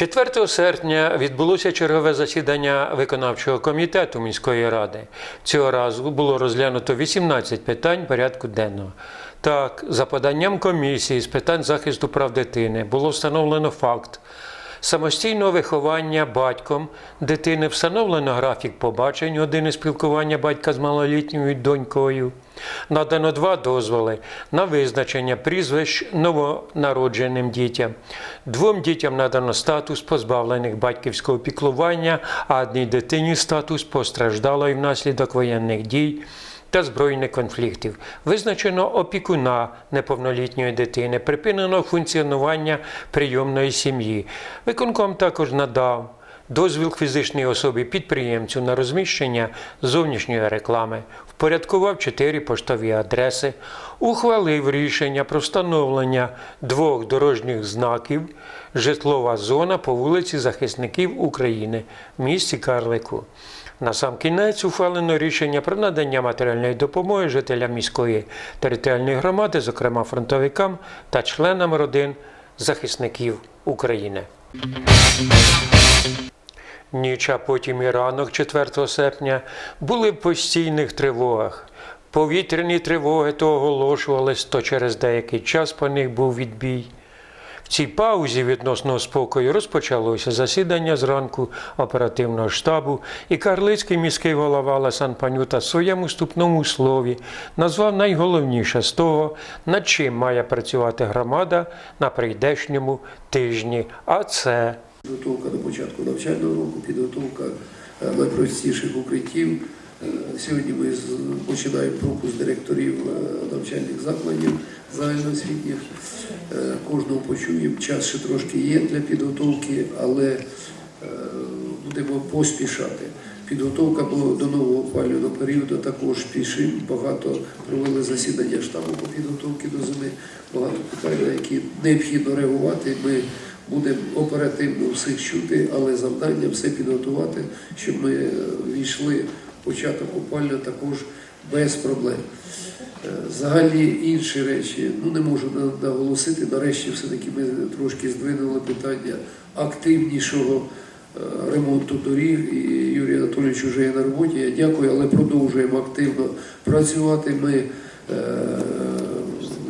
4 серпня відбулося чергове засідання виконавчого комітету міської ради. Цього разу було розглянуто 18 питань порядку денного. Так, за поданням комісії з питань захисту прав дитини було встановлено факт самостійного виховання батьком дитини, встановлено графік побачень, години спілкування батька з малолітньою донькою. Надано два дозволи на визначення прізвищ новонародженим дітям. Двом дітям надано статус позбавлених батьківського піклування, а одній дитині статус постраждалої внаслідок воєнних дій та збройних конфліктів. Визначено опікуна неповнолітньої дитини, припинено функціонування прийомної сім'ї. Виконком також надав дозвіл фізичній особі підприємцю на розміщення зовнішньої реклами, впорядкував чотири поштові адреси, ухвалив рішення про встановлення двох дорожніх знаків житлова зона по вулиці Захисників України в місті Карлику. На сам кінець ухвалено рішення про надання матеріальної допомоги жителям міської територіальної громади, зокрема фронтовикам та членам родин захисників України. Ніч, а потім і ранок 4 серпня були в постійних тривогах. Повітряні тривоги то оголошувались, то через деякий час по них був відбій. Цій паузі відносно спокою розпочалося засідання зранку оперативного штабу, і Карлицький міський голова Лесан Панюта в своєму вступному слові назвав найголовніше з того, над чим має працювати громада на прийдешньому тижні. А це Підготовка до початку навчального року, підготовка е, найпростіших укриттів. Сьогодні ми починаємо пропуск директорів е, навчальних закладів загальноосвітніх. Е, Кожного почуємо. Час ще трошки є для підготовки, але е, будемо поспішати. Підготовка до, нового опалювального періоду також пішим. Багато провели засідання штабу по підготовці до зими. Багато питань, на які необхідно реагувати. Ми будемо оперативно всіх чути, але завдання все підготувати, щоб ми війшли початок опалювання також без проблем. Е, Загальні інші речі, ну не можу наголосити. Нарешті все-таки ми трошки здвинули питання активнішого е, ремонту доріг. І Юрій Анатолійович вже є на роботі. Я дякую, але продовжуємо активно працювати. Ми е,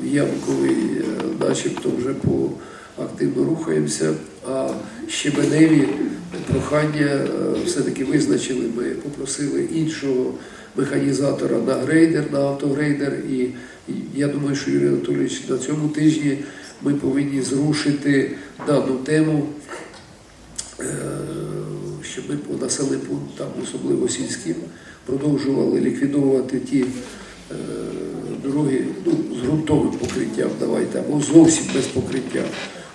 ямковий, начебто вже по активно рухаємося. А щебеневі прохання е, все-таки визначили. Ми попросили іншого механізатора на грейдер, на автогрейдер. І я думаю, що Юрій Анатолійович на цьому тижні ми повинні зрушити дану тему, е, щоб ми по населеним пунктам, особливо сільським, продовжували ліквідовувати ті е, дороги ну, з ґрунтовим покриттям, давайте, або зовсім без покриття.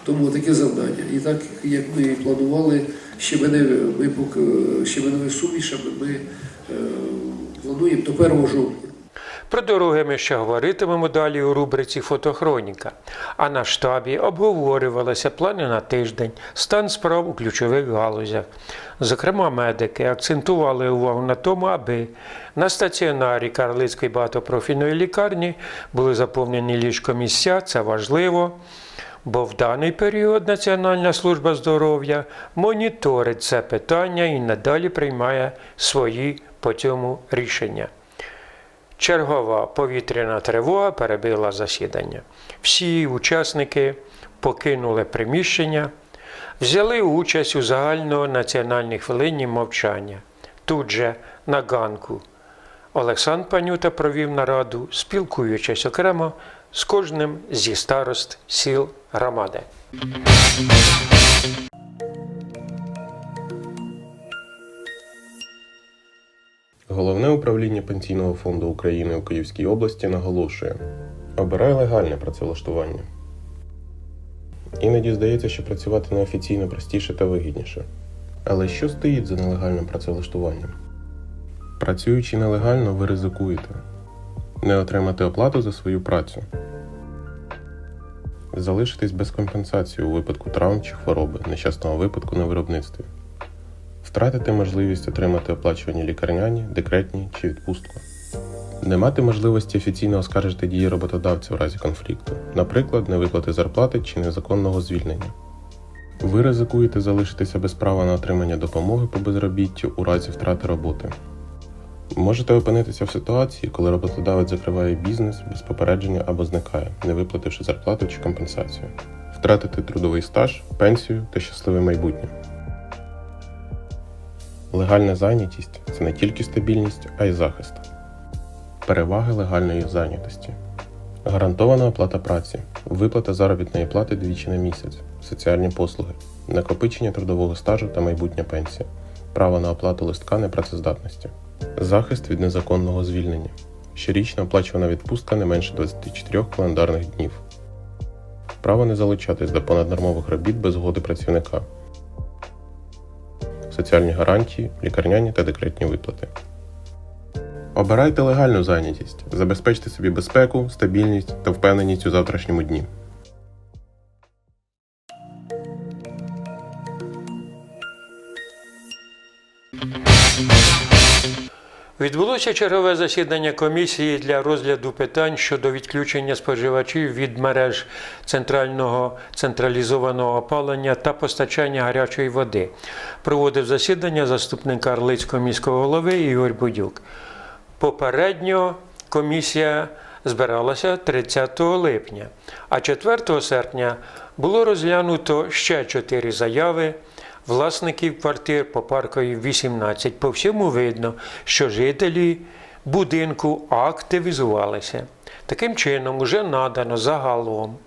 Тому таке завдання. І так як ми і планували щебеневі, ми пок- щебеневі сумішами, ми е, плануємо до 1 жовтня. Про дороги ми ще говоритимемо далі у рубриці Фотохроніка. А на штабі обговорювалися плани на тиждень, стан справ у ключових галузях. Зокрема, медики акцентували увагу на тому, аби на стаціонарі Карлицької багатопрофільної лікарні були заповнені ліжкомісця. Це важливо. Бо в даний період Національна служба здоров'я моніторить це питання і надалі приймає свої по цьому рішення. Чергова повітряна тривога перебила засідання. Всі учасники покинули приміщення, взяли участь у загальнонаціональній хвилині мовчання. Тут же на ганку Олександр Панюта провів нараду, спілкуючись окремо з кожним зі старост сіл громади. Головне управління Пенсійного фонду України у Київській області наголошує: обирай легальне працевлаштування. Іноді здається, що працювати неофіційно простіше та вигідніше. Але що стоїть за нелегальним працевлаштуванням? Працюючи нелегально, ви ризикуєте не отримати оплату за свою працю, залишитись без компенсації у випадку травм чи хвороби, нещасного випадку на виробництві втратити можливість отримати оплачувані лікарняні, декретні чи відпустку. Не мати можливості офіційно оскаржити дії роботодавця в разі конфлікту, наприклад, невиплати зарплати чи незаконного звільнення. Ви ризикуєте залишитися без права на отримання допомоги по безробіттю у разі втрати роботи. Можете опинитися в ситуації, коли роботодавець закриває бізнес без попередження або зникає, не виплативши зарплату чи компенсацію, втратити трудовий стаж, пенсію та щасливе майбутнє. Легальна зайнятість це не тільки стабільність, а й захист. Переваги легальної зайнятості. Гарантована оплата праці, виплата заробітної плати двічі на місяць, соціальні послуги, накопичення трудового стажу та майбутня пенсія, право на оплату листка непрацездатності, захист від незаконного звільнення, щорічна оплачувана відпустка не менше 24 календарних днів, право не залучатись до понаднормових робіт без згоди працівника, соціальні гарантії, лікарняні та декретні виплати. Обирайте легальну зайнятість, забезпечте собі безпеку, стабільність та впевненість у завтрашньому дні. Відбулося чергове засідання комісії для розгляду питань щодо відключення споживачів від мереж центрального централізованого опалення та постачання гарячої води. Проводив засідання заступник Карлицького міського голови Ігор Будюк. Попередньо комісія збиралася 30 липня, а 4 серпня було розглянуто ще чотири заяви власників квартир по парковій 18. По всьому видно, що жителі будинку активізувалися. Таким чином, вже надано загалом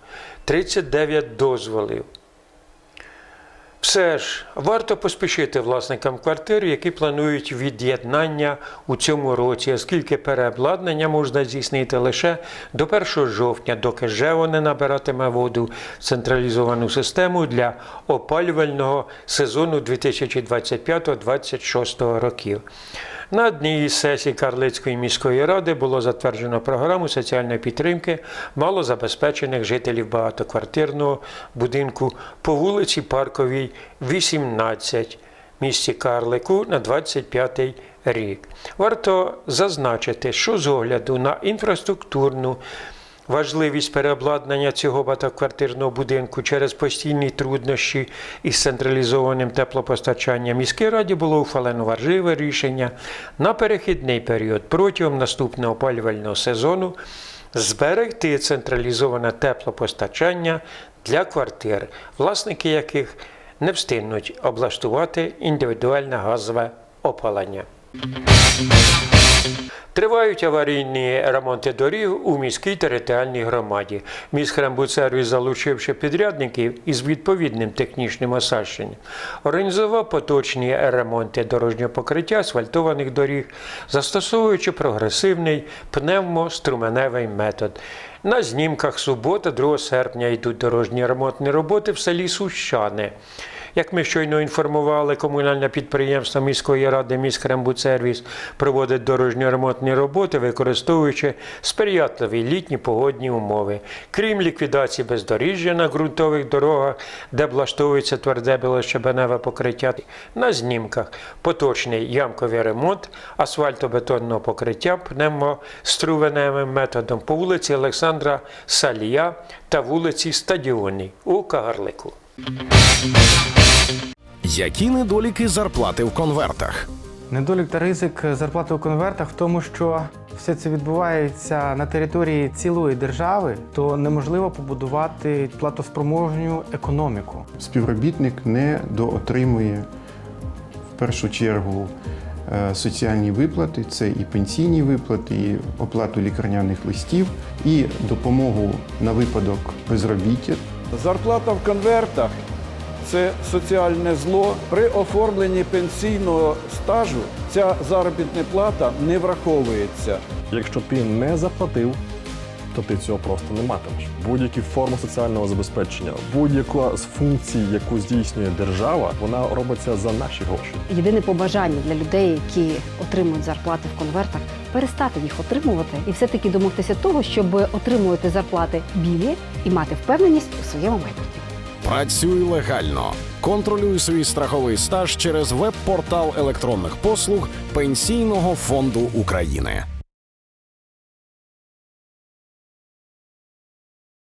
39 дозволів. Все ж варто поспішити власникам квартир, які планують від'єднання у цьому році, оскільки переобладнання можна здійснити лише до 1 жовтня, доки ЖЕО не набиратиме воду в централізовану систему для опалювального сезону 2025-2026 років. На одній із сесій Карлицької міської ради було затверджено програму соціальної підтримки малозабезпечених жителів багатоквартирного будинку по вулиці Парковій, 18, місті Карлику на 25 рік. Варто зазначити, що з огляду на інфраструктурну Важливість переобладнання цього багатоквартирного будинку через постійні труднощі із централізованим теплопостачанням міській раді було ухвалено важливе рішення на перехідний період протягом наступного опалювального сезону зберегти централізоване теплопостачання для квартир, власники яких не встигнуть облаштувати індивідуальне газове опалення. Тривають аварійні ремонти доріг у міській територіальній громаді. Міськрембудсервіс, залучивши підрядників із відповідним технічним осадженням, організував поточні ремонти дорожнього покриття асфальтованих доріг, застосовуючи прогресивний пневмоструменевий метод. На знімках субота, 2 серпня, йдуть дорожні ремонтні роботи в селі Сущани. Як ми щойно інформували, комунальне підприємство міської ради «Міськрембудсервіс» проводить дорожньо-ремонтні роботи, використовуючи сприятливі літні погодні умови. Крім ліквідації бездоріжжя на ґрунтових дорогах, де облаштовується тверде білощебеневе покриття, на знімках поточний ямковий ремонт асфальтобетонного покриття пневмострувеневим методом по вулиці Олександра Салія та вулиці Стадіонній у Кагарлику. Які недоліки зарплати в конвертах? Недолік та ризик зарплати у конвертах в тому, що все це відбувається на території цілої держави, то неможливо побудувати платоспроможню економіку. співробітник не доотримує в першу чергу е, соціальні виплати, це і пенсійні виплати, і оплату лікарняних листів, і допомогу на випадок безробіття. Зарплата в конвертах це соціальне зло. При оформленні пенсійного стажу ця заробітна плата не враховується. Якщо ти не заплатив, то ти цього просто не матимеш. Будь-які форми соціального забезпечення, будь-яка з функцій, яку здійснює держава, вона робиться за наші гроші. Єдине побажання для людей, які отримують зарплати в конвертах, перестати їх отримувати і все-таки домогтися того, щоб отримувати зарплати білі і мати впевненість у своєму майбутньому. Працюй легально. Контролюй свій страховий стаж через веб-портал електронних послуг Пенсійного фонду України.